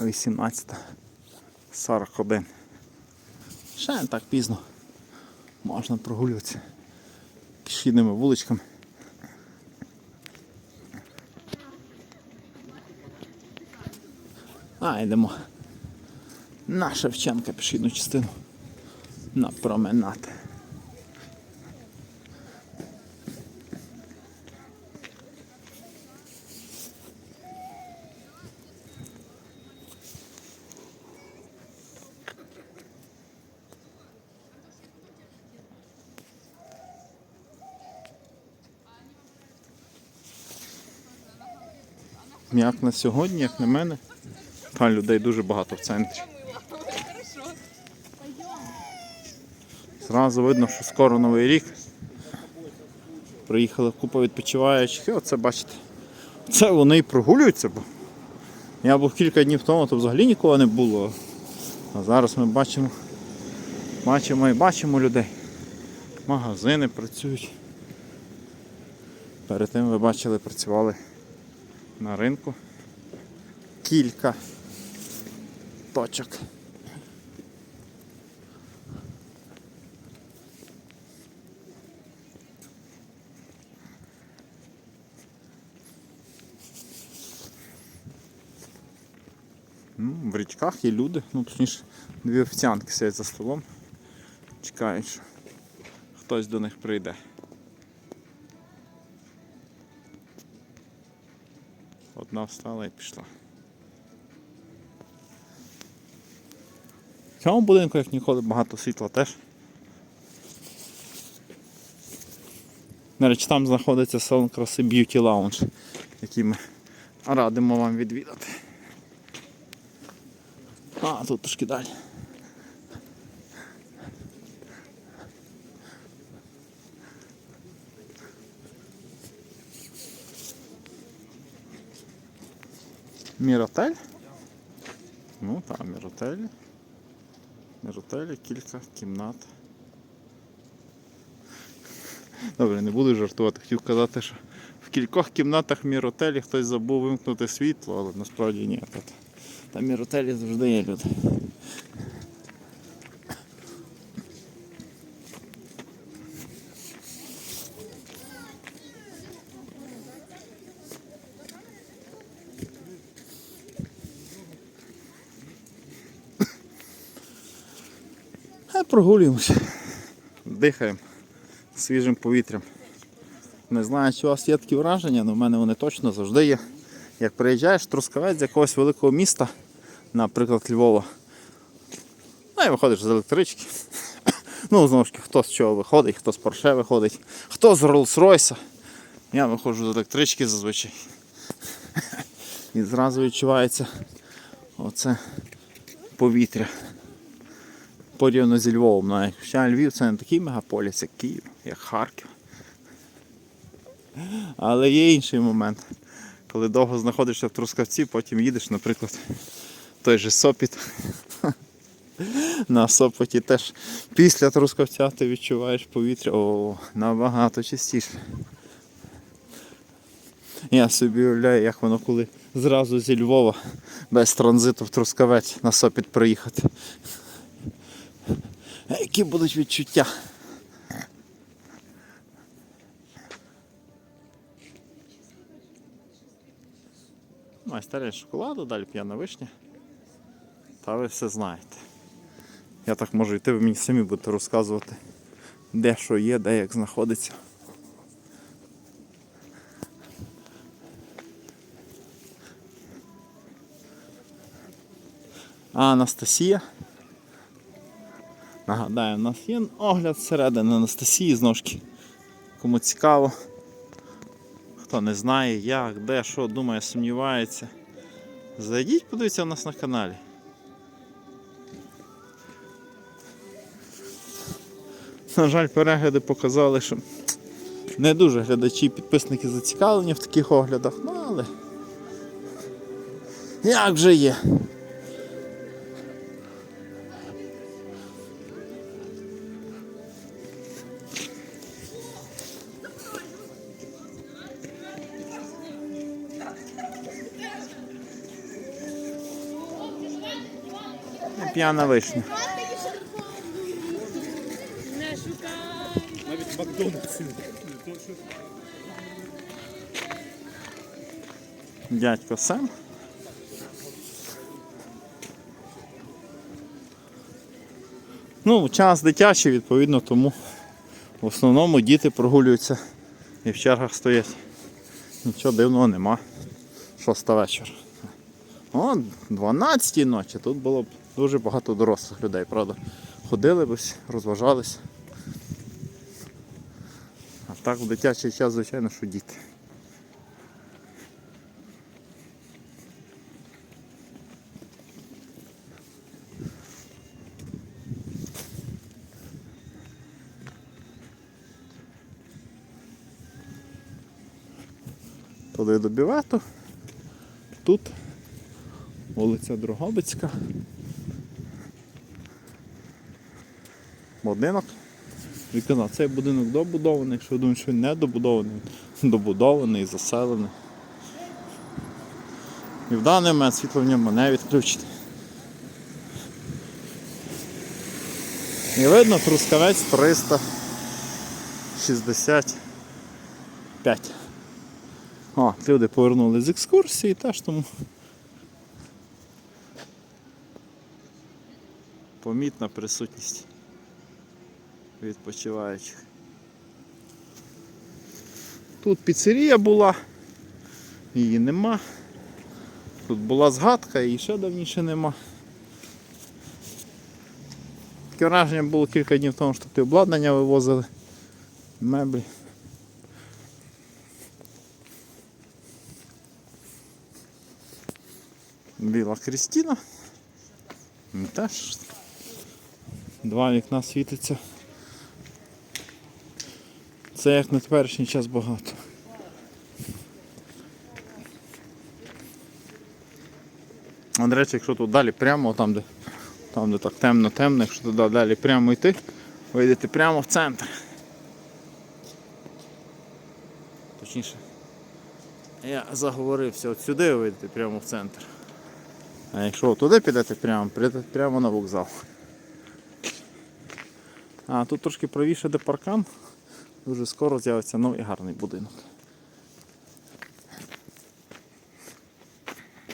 18.41. Ще не так пізно. Можна прогулюватися пішохідними вуличками. А, йдемо на Шевченка пішохідну частину. На променад. Як на сьогодні, як на мене, та людей дуже багато в центрі. Зразу видно, що скоро новий рік. Приїхала купа відпочиваючих. І оце бачите. Це вони і прогулюються, бо я був кілька днів тому, то взагалі нікого не було. А зараз ми бачимо, бачимо і бачимо людей. Магазини працюють. Перед тим ви бачили, працювали на ринку. Кілька точок. Ну, в річках є люди, ну точніше, дві офіціантки сидять за столом. Чекають, що хтось до них прийде. Одна встала і пішла. В цьому будинку, як ніколи, багато світла теж. До там знаходиться салон краси Beauty Lounge, який ми радимо вам відвідати. А, тут трошки далі. Міротель? Ну так, міротелі. Міротелі, кілька кімнат. Добре, не буду жартувати. Хотів казати, що в кількох кімнатах міротелі хтось забув вимкнути світло, але насправді ні. Тут, там міротелі завжди є люди. Прогулюємося, дихаємо свіжим повітрям. Не знаю, чи у вас є такі враження, але в мене вони точно завжди є. Як приїжджаєш Трускавець з якогось великого міста, наприклад, Львова, ну і виходиш з електрички. Ну, знову ж таки, хто з чого виходить, хто з Порше виходить, хто з Rolls-Royce. Я виходжу з електрички зазвичай. І зразу відчувається оце повітря порівняно зі Львовом. Хоча Львів це не такий мегаполіс, як Київ, як Харків. Але є інший момент. Коли довго знаходишся в Трускавці, потім їдеш, наприклад, той же Сопіт. На Сопоті теж після Трускавця ти відчуваєш повітря о, набагато чистіше. Я собі уявляю, як воно коли зразу зі Львова без транзиту в Трускавець на Сопіт приїхати. Які будуть відчуття? Майстерня шоколаду, далі п'яна вишня. Та ви все знаєте. Я так можу йти, ви мені самі будете розказувати, де що є, де як знаходиться. А Анастасія. Нагадаю, у нас є огляд зсередини Анастасії з. Кому цікаво, хто не знає, як, де, що, думає, сумнівається. Зайдіть, подивіться у нас на каналі. На жаль, перегляди показали, що не дуже глядачі і підписники зацікавлені в таких оглядах, ну але як вже є. П'яна вишня. Не шукай. Навіть Макдональдс. Дядько Сем. Ну, час дитячий, відповідно, тому в основному діти прогулюються і в чергах стоять. Нічого дивного нема. Шоста вечора. О, 12 ночі. Тут було б дуже багато дорослих людей, правда. Ходили б, розважались. А так в дитячий час, звичайно, що діти. туди до бювету. Тут вулиця Дрогобицька. Будинок. І казав, цей будинок добудований, якщо ви думаєте, що він не добудований, він добудований, заселений. І в даний момент світло в ньому не відключене. І видно трускавець 365. О, люди повернули з екскурсії теж тому. Помітна присутність відпочиваючих. Тут піцерія була, її нема. Тут була згадка, її ще давніше нема. Таке враження було кілька днів тому, що тут обладнання вивозили, меблі. Біла Крістіна. Теж два вікна світиться. Це як на теперішній час багато. А, До речі, якщо тут далі прямо, там де, там, де так темно-темно, якщо туди далі прямо йти, вийдете прямо в центр. Точніше, я заговорився, от сюди ви вийдете прямо в центр. А якщо туди підете прямо, підете прямо на вокзал. А тут трошки правіше де паркан. Дуже скоро з'явиться новий гарний будинок.